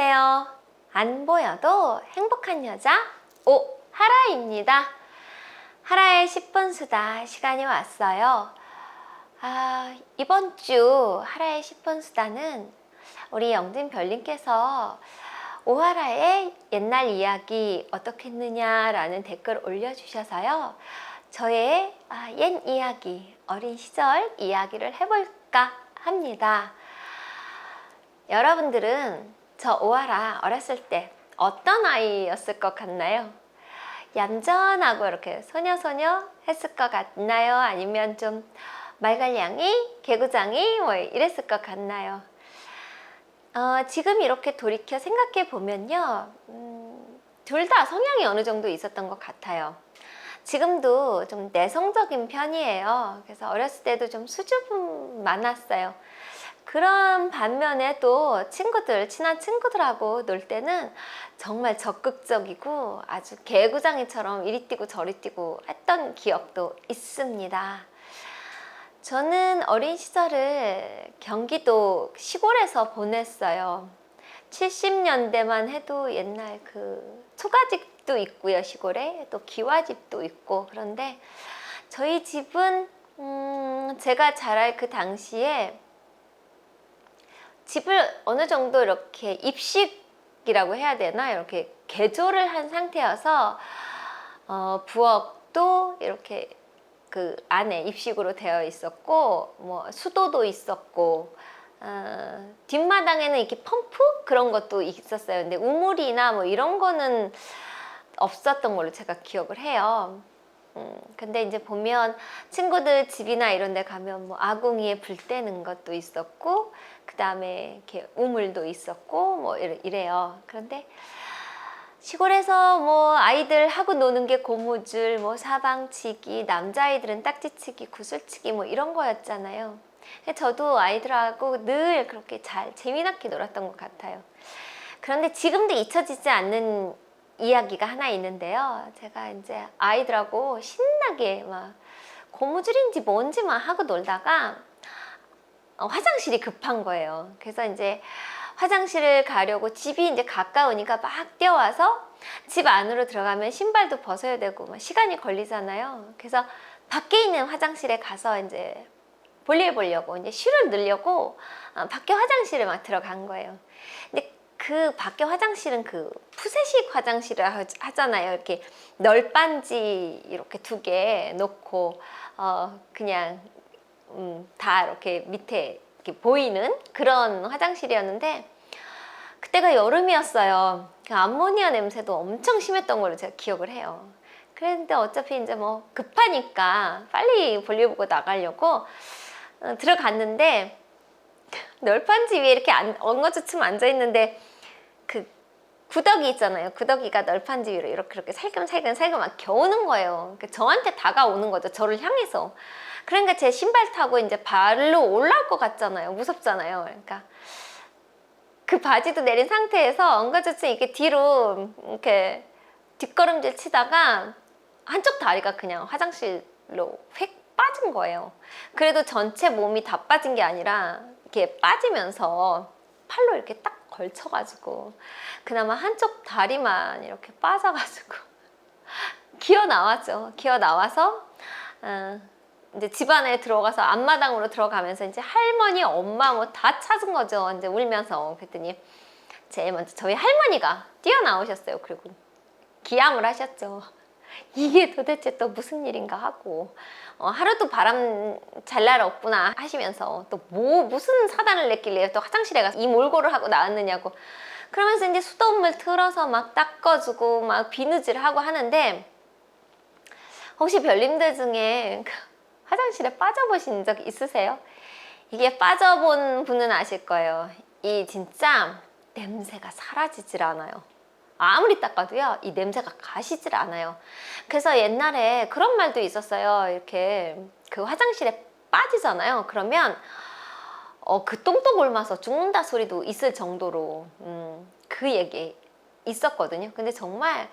안녕하세요. 안 보여도 행복한 여자 오하라입니다. 하라의 10분 수다 시간이 왔어요. 아, 이번 주 하라의 10분 수다는 우리 영진 별님께서 오하라의 옛날 이야기 어떻게 했느냐라는 댓글 올려주셔서요. 저의 아, 옛 이야기, 어린 시절 이야기를 해볼까 합니다. 여러분들은 저 오하라 어렸을 때 어떤 아이였을 것 같나요? 얌전하고 이렇게 소녀소녀 했을 것 같나요? 아니면 좀 말갈량이, 개구장이 뭐 이랬을 것 같나요? 어, 지금 이렇게 돌이켜 생각해 보면요, 음, 둘 다 성향이 어느 정도 있었던 것 같아요. 지금도 좀 내성적인 편이에요. 그래서 어렸을 때도 좀 수줍음 많았어요. 그런 반면에 또 친구들, 친한 친구들하고 놀 때는 정말 적극적이고 아주 개구장이처럼 이리 뛰고 저리 뛰고 했던 기억도 있습니다. 저는 어린 시절을 경기도 시골에서 보냈어요. 70년대만 해도 옛날 그 초가집도 있고요, 시골에. 또 기와집도 있고. 그런데 저희 집은, 음, 제가 자랄 그 당시에 집을 어느 정도 이렇게 입식이라고 해야 되나? 이렇게 개조를 한 상태여서, 어, 부엌도 이렇게 그 안에 입식으로 되어 있었고, 뭐, 수도도 있었고, 어, 뒷마당에는 이렇게 펌프 그런 것도 있었어요. 근데 우물이나 뭐 이런 거는 없었던 걸로 제가 기억을 해요. 음, 근데 이제 보면 친구들 집이나 이런 데 가면 뭐 아궁이에 불 때는 것도 있었고, 그 다음에 이렇게 우물도 있었고, 뭐 이래- 이래요. 그런데 시골에서 뭐 아이들 하고 노는 게 고무줄, 뭐 사방치기, 남자아이들은 딱지치기, 구슬치기 뭐 이런 거였잖아요. 저도 아이들하고 늘 그렇게 잘 재미나게 놀았던 것 같아요. 그런데 지금도 잊혀지지 않는 이야기가 하나 있는데요. 제가 이제 아이들하고 신나게 막 고무줄인지 뭔지 막 하고 놀다가 어, 화장실이 급한 거예요. 그래서 이제 화장실을 가려고 집이 이제 가까우니까 막 뛰어와서 집 안으로 들어가면 신발도 벗어야 되고 막 시간이 걸리잖아요. 그래서 밖에 있는 화장실에 가서 이제 볼일 보려고 이제 쉬를 넣으려고 어, 밖에 화장실에 막 들어간 거예요. 그 밖에 화장실은 그 푸세식 화장실을 하- 하잖아요. 이렇게 널빤지 이렇게 두 개 놓고 어 그냥 음, 다 이렇게 밑에 이렇게 보이는 그런 화장실이었는데 그때가 여름이었어요. 그 암모니아 냄새도 엄청 심했던 걸로 제가 기억을 해요. 그랬는데 어차피 이제 뭐 급하니까 빨리 볼일 보고 나가려고 어, 들어갔는데 널판지 위에 이렇게 안, 엉거주춤 앉아 있는데 그 구더기 있잖아요. 구더기가 널판지 위로 이렇게 이렇게 살금살금 살금 막 겨우는 거예요. 그러니까 저한테 다가오는 거죠. 저를 향해서. 그러니까 제 신발 타고 이제 발로 올라올 것 같잖아요. 무섭잖아요. 그러니까 그 바지도 내린 상태에서 엉거주춤 이렇게 뒤로 이렇게 뒷걸음질 치다가 한쪽 다리가 그냥 화장실로 획 빠진 거예요. 그래도 전체 몸이 다 빠진 게 아니라 이렇게 빠지면서 팔로 이렇게 딱 걸쳐가지고 그나마 한쪽 다리만 이렇게 빠져가지고 기어 나왔죠. 기어 나와서 어, 이제 집 안에 들어가서 앞마당으로 들어가면서 이제 할머니, 엄마 뭐 다 찾은 거죠. 이제 울면서 그랬더니 제일 먼저 저희 할머니가 뛰어 나오셨어요. 그리고 기함을 하셨죠. 이게 도대체 또 무슨 일인가 하고 어, 하루도 바람 잘 날 없구나 하시면서 또 뭐 무슨 사단을 냈길래 또 화장실에 가서 이 몰골을 하고 나왔느냐고 그러면서 이제 수돗물 틀어서 막 닦아주고 막 비누질 하고 하는데 혹시 별님들 중에 그 화장실에 빠져보신 적 있으세요? 이게 빠져본 분은 아실 거예요. 이 진짜 냄새가 사라지질 않아요. 아무리 닦아도요, 이 냄새가 가시질 않아요. 그래서 옛날에 그런 말도 있었어요. 이렇게 그 화장실에 빠지잖아요. 그러면 어, 그 똥똥 옮아서 죽는다 소리도 있을 정도로 음, 그 얘기 있었거든요. 근데 정말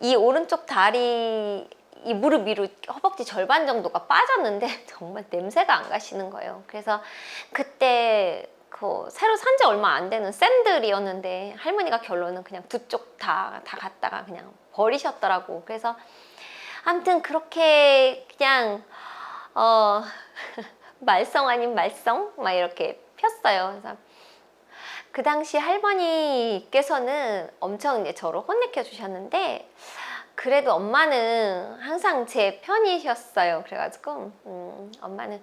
이 오른쪽 다리 이 무릎 위로 허벅지 절반 정도가 빠졌는데 정말 냄새가 안 가시는 거예요. 그래서 그때 그 새로 산 지 얼마 안 되는 샌들이었는데 할머니가 결론은 그냥 두 쪽 다 다 갖다가 그냥 버리셨더라고. 그래서 아무튼 그렇게 그냥 어 말썽 아닌 말썽 막 이렇게 폈어요. 그래서 그 당시 할머니께서는 엄청 이제 저를 혼내켜 주셨는데 그래도 엄마는 항상 제 편이셨어요. 그래가지고 음, 엄마는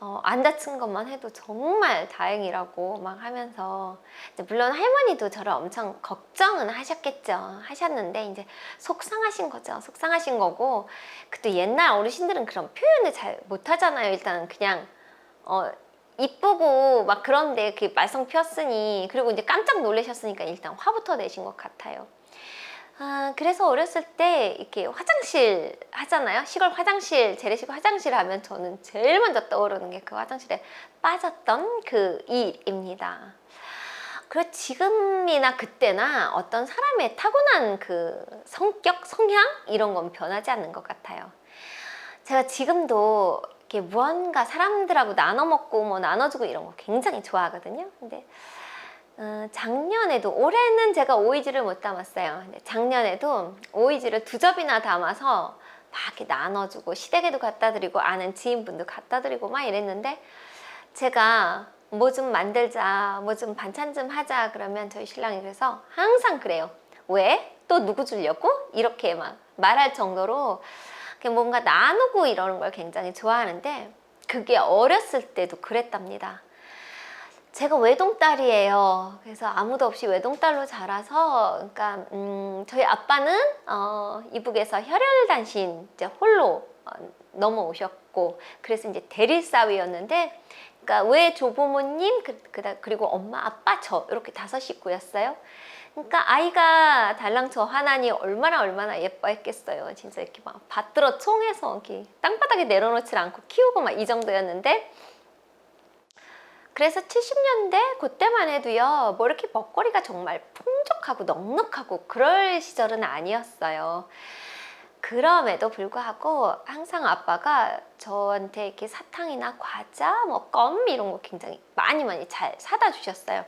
어, 안 다친 것만 해도 정말 다행이라고 막 하면서 물론 할머니도 저를 엄청 걱정은 하셨겠죠. 하셨는데 이제 속상하신 거죠. 속상하신 거고 그또 옛날 어르신들은 그런 표현을 잘 못하잖아요. 일단 그냥 어 이쁘고 막 그런데 그 말썽 피웠으니 그리고 이제 깜짝 놀라셨으니까 일단 화부터 내신 것 같아요. 아, 그래서 어렸을 때 이렇게 화장실 하잖아요. 시골 화장실, 재래식 화장실 하면 저는 제일 먼저 떠오르는 게 그 화장실에 빠졌던 그 일입니다. 그리고 지금이나 그때나 어떤 사람의 타고난 그 성격, 성향 이런 건 변하지 않는 것 같아요. 제가 지금도 이렇게 무언가 사람들하고 나눠 먹고 뭐 나눠주고 이런 거 굉장히 좋아하거든요. 근데 어, 작년에도 올해는 제가 오이지를 못 담았어요. 작년에도 오이지를 두 접이나 담아서 막 이렇게 나눠주고 시댁에도 갖다 드리고 아는 지인분도 갖다 드리고 막 이랬는데 제가 뭐 좀 만들자, 뭐 좀 반찬 좀 하자 그러면 저희 신랑이 그래서 항상 그래요. 왜? 또 누구 주려고? 이렇게 막 말할 정도로 뭔가 나누고 이러는 걸 굉장히 좋아하는데 그게 어렸을 때도 그랬답니다. 제가 외동딸이에요. 그래서 아무도 없이 외동딸로 자라서, 그러니까 음, 저희 아빠는 어, 이북에서 혈혈단신 이제 홀로 어, 넘어오셨고, 그래서 이제 대릴사위였는데, 그러니까 외 조부모님 그, 그다 그리고 엄마, 아빠 저 이렇게 다섯 식구였어요. 그러니까 아이가 달랑 저 하나니 얼마나 얼마나 예뻐했겠어요. 진짜 이렇게 막 받들어 총해서 이렇게 땅바닥에 내려놓지 않고 키우고 막 이 정도였는데. 그래서 70년대 그때만 해도요, 뭐 이렇게 먹거리가 정말 풍족하고 넉넉하고 그럴 시절은 아니었어요. 그럼에도 불구하고 항상 아빠가 저한테 이렇게 사탕이나 과자, 뭐 껌 이런 거 굉장히 많이 많이 잘 사다 주셨어요.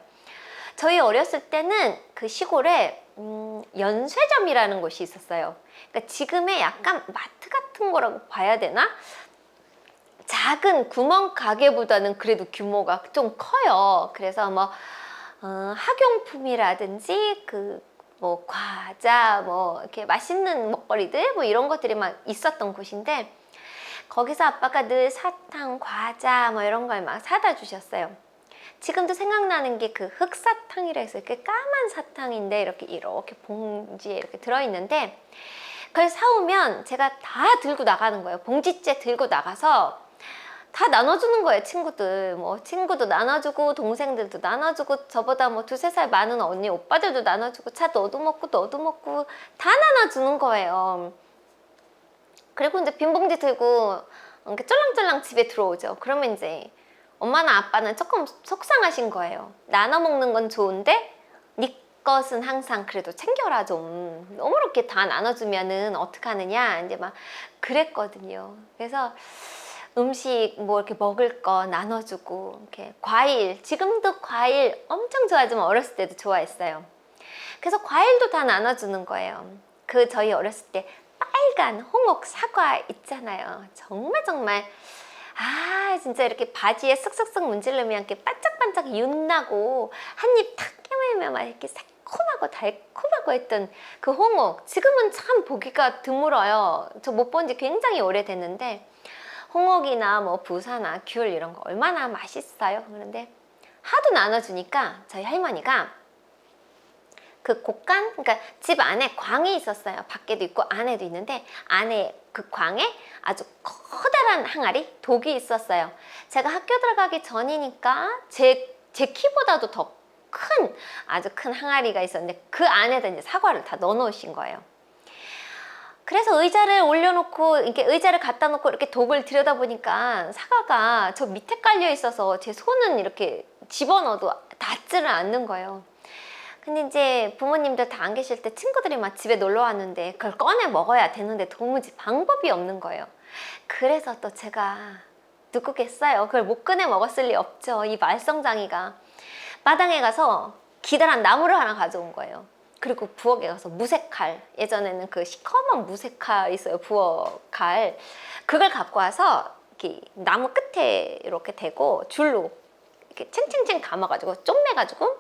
저희 어렸을 때는 그 시골에 음, 연쇄점이라는 곳이 있었어요. 그러니까 지금의 약간 마트 같은 거라고 봐야 되나? 작은 구멍 가게보다는 그래도 규모가 좀 커요. 그래서 뭐 어, 학용품이라든지 그 뭐 과자 뭐 이렇게 맛있는 먹거리들 뭐 이런 것들이 막 있었던 곳인데 거기서 아빠가 늘 사탕, 과자 뭐 이런 걸 막 사다 주셨어요. 지금도 생각나는 게 그 흑사탕이라 해서 이렇게 까만 사탕인데 이렇게 이렇게 봉지에 이렇게 들어있는데 그걸 사오면 제가 다 들고 나가는 거예요. 봉지째 들고 나가서 다 나눠주는 거예요, 친구들. 뭐, 친구도 나눠주고, 동생들도 나눠주고, 저보다 뭐 두세 살 많은 언니, 오빠들도 나눠주고, 차 너도 먹고, 너도 먹고, 다 나눠주는 거예요. 그리고 이제 빈 봉지 들고, 이렇게 쫄랑쫄랑 집에 들어오죠. 그러면 이제 엄마나 아빠는 조금 속상하신 거예요. 나눠 먹는 건 좋은데, 네 것은 항상 그래도 챙겨라 좀. 너무 이렇게 다 나눠주면은 어떡하느냐. 이제 막 그랬거든요. 그래서, 음식 뭐 이렇게 먹을 거 나눠주고 이렇게 과일 지금도 과일 엄청 좋아하지만 어렸을 때도 좋아했어요. 그래서 과일도 다 나눠주는 거예요. 그 저희 어렸을 때 빨간 홍옥 사과 있잖아요. 정말 정말 아 진짜 이렇게 바지에 쓱쓱쓱 문지르면 이렇게 반짝반짝 윤나고 한 입 탁 깨물면 막 이렇게 새콤하고 달콤하고 했던 그 홍옥 지금은 참 보기가 드물어요. 저 못 본 지 굉장히 오래됐는데 홍옥이나 뭐 부사나 귤 이런 거 얼마나 맛있어요. 그런데 하도 나눠주니까 저희 할머니가 그 곡간, 그러니까 집 안에 광이 있었어요. 밖에도 있고 안에도 있는데 안에 그 광에 아주 커다란 항아리 독이 있었어요. 제가 학교 들어가기 전이니까 제, 제 키보다도 더 큰 아주 큰 항아리가 있었는데 그 안에다 이제 사과를 다 넣어 놓으신 거예요. 그래서 의자를 올려놓고 이렇게 의자를 갖다 놓고 이렇게 독을 들여다보니까 사과가 저 밑에 깔려 있어서 제 손은 이렇게 집어넣어도 닿지를 않는 거예요. 근데 이제 부모님들 다 안 계실 때 친구들이 막 집에 놀러 왔는데 그걸 꺼내 먹어야 되는데 도무지 방법이 없는 거예요. 그래서 또 제가 누구겠어요? 그걸 못 꺼내 먹었을 리 없죠. 이 말썽장이가 마당에 가서 기다란 나무를 하나 가져온 거예요. 그리고 부엌에 가서 무쇠칼 예전에는 그 시커먼 무쇠칼 있어요 부엌칼 그걸 갖고 와서 이렇게 나무 끝에 이렇게 대고 줄로 이렇게 챙챙챙 감아가지고 쪼매가지고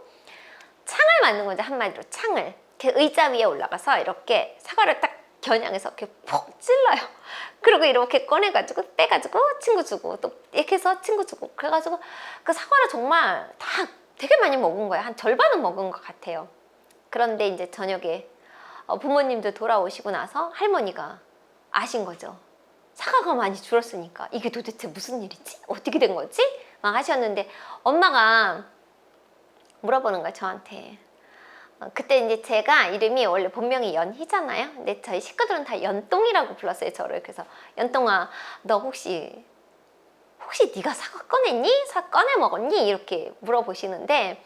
창을 만든 거죠 한마디로 창을 이렇게 의자 위에 올라가서 이렇게 사과를 딱 겨냥해서 이렇게 푹 찔러요. 그리고 이렇게 꺼내가지고 빼가지고 친구 주고 또 이렇게 해서 친구 주고 그래가지고 그 사과를 정말 다 되게 많이 먹은 거예요. 한 절반은 먹은 것 같아요. 그런데 이제 저녁에 어, 부모님들 돌아오시고 나서 할머니가 아신 거죠. 사과가 많이 줄었으니까 이게 도대체 무슨 일이지? 어떻게 된 거지? 막 하셨는데 엄마가 물어보는 거야 저한테. 어, 그때 이제 제가 이름이 원래 본명이 연희잖아요. 근데 저희 식구들은 다 연똥이라고 불렀어요 저를. 그래서 연똥아 너 혹시 혹시 네가 사과 꺼냈니? 사 꺼내 먹었니? 이렇게 물어보시는데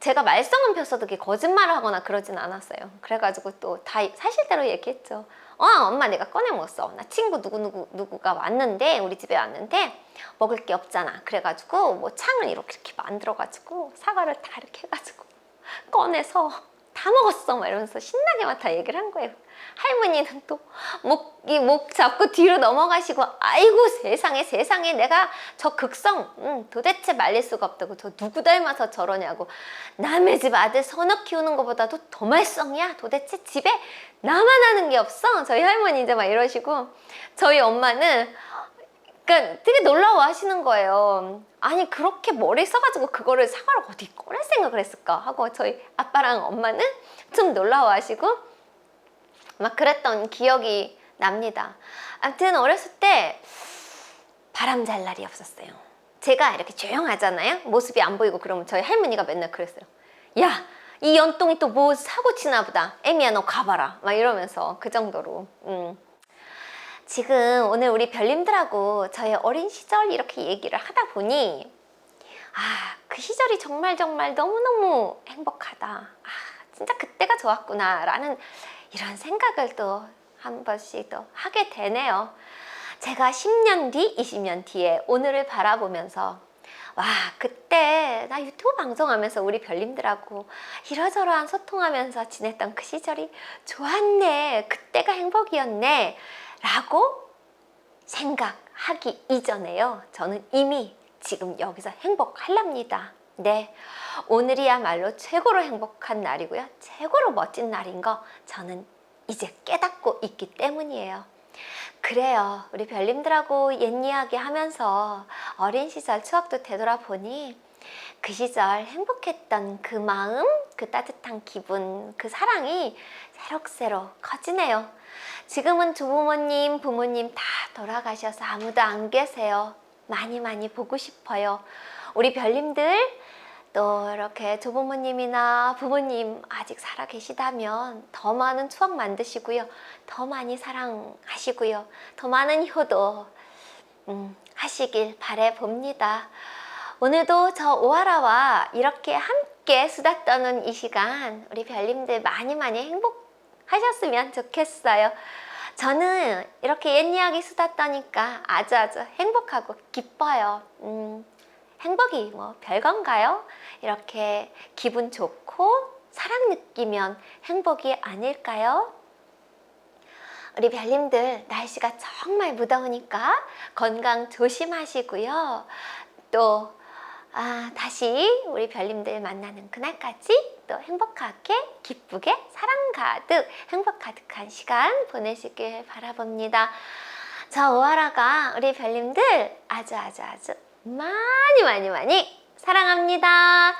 제가 말썽은 폈어도 거짓말을 하거나 그러진 않았어요. 그래가지고 또 다 사실대로 얘기했죠. 어, 엄마 내가 꺼내 먹었어. 나 친구 누구 누구 누구가 왔는데 우리 집에 왔는데 먹을 게 없잖아. 그래가지고 뭐 창을 이렇게 이렇게 만들어가지고 사과를 다 이렇게 해가지고 꺼내서 다 먹었어. 막 이러면서 신나게 막 다 얘기를 한 거예요. 할머니는 또 목, 이 목 잡고 뒤로 넘어가시고, 아이고 세상에 세상에 내가 저 극성, 음, 도대체 말릴 수가 없다고. 저 누구 닮아서 저러냐고. 남의 집 아들 서너 키우는 것보다도 더 말썽이야. 도대체 집에 나만 하는 게 없어. 저희 할머니 이제 막 이러시고, 저희 엄마는 그러니까 되게 놀라워 하시는 거예요. 아니 그렇게 머리 써가지고 그거를 사과를 어디 꺼낼 생각을 했을까 하고 저희 아빠랑 엄마는 좀 놀라워 하시고 막 그랬던 기억이 납니다. 아무튼 어렸을 때 바람 잘 날이 없었어요. 제가 이렇게 조용하잖아요. 모습이 안 보이고 그러면 저희 할머니가 맨날 그랬어요. 야, 이 연똥이 또 뭐 사고 치나 보다. 애미야 너 가봐라. 막 이러면서 그 정도로. 음. 지금 오늘 우리 별님들하고 저의 어린 시절 이렇게 얘기를 하다 보니 아, 그 시절이 정말 정말 너무너무 행복하다. 아, 진짜 그때가 좋았구나. 라는 이런 생각을 또 한 번씩 또 하게 되네요. 제가 10년 뒤, 20년 뒤에 오늘을 바라보면서 와, 그때 나 유튜브 방송하면서 우리 별님들하고 이러저러한 소통하면서 지냈던 그 시절이 좋았네. 그때가 행복이었네. 라고 생각하기 이전에요. 저는 이미 지금 여기서 행복할랍니다. 네. 오늘이야말로 최고로 행복한 날이고요. 최고로 멋진 날인 거 저는 이제 깨닫고 있기 때문이에요. 그래요. 우리 별님들하고 옛 이야기 하면서 어린 시절 추억도 되돌아보니 그 시절 행복했던 그 마음, 그 따뜻한 기분, 그 사랑이 새록새록 커지네요. 지금은 조부모님, 부모님 다 돌아가셔서 아무도 안 계세요. 많이 많이 보고 싶어요. 우리 별님들 또 이렇게 조부모님이나 부모님 아직 살아 계시다면 더 많은 추억 만드시고요. 더 많이 사랑하시고요. 더 많은 효도 음, 하시길 바래 봅니다. 오늘도 저 오하라와 이렇게 함께 수다 떠는 이 시간 우리 별님들 많이 많이 행복 하셨으면 좋겠어요. 저는 이렇게 옛 이야기 수다 떠니까 아주 아주 행복하고 기뻐요. 음, 행복이 뭐 별건가요? 이렇게 기분 좋고 사랑 느끼면 행복이 아닐까요? 우리 별님들 날씨가 정말 무더우니까 건강 조심하시고요. 또 아, 다시 우리 별님들 만나는 그날까지 또 행복하게 기쁘게 사랑 가득 행복 가득한 시간 보내시길 바라봅니다. 저 오하라가 우리 별님들 아주 아주 아주 많이 많이 많이 사랑합니다.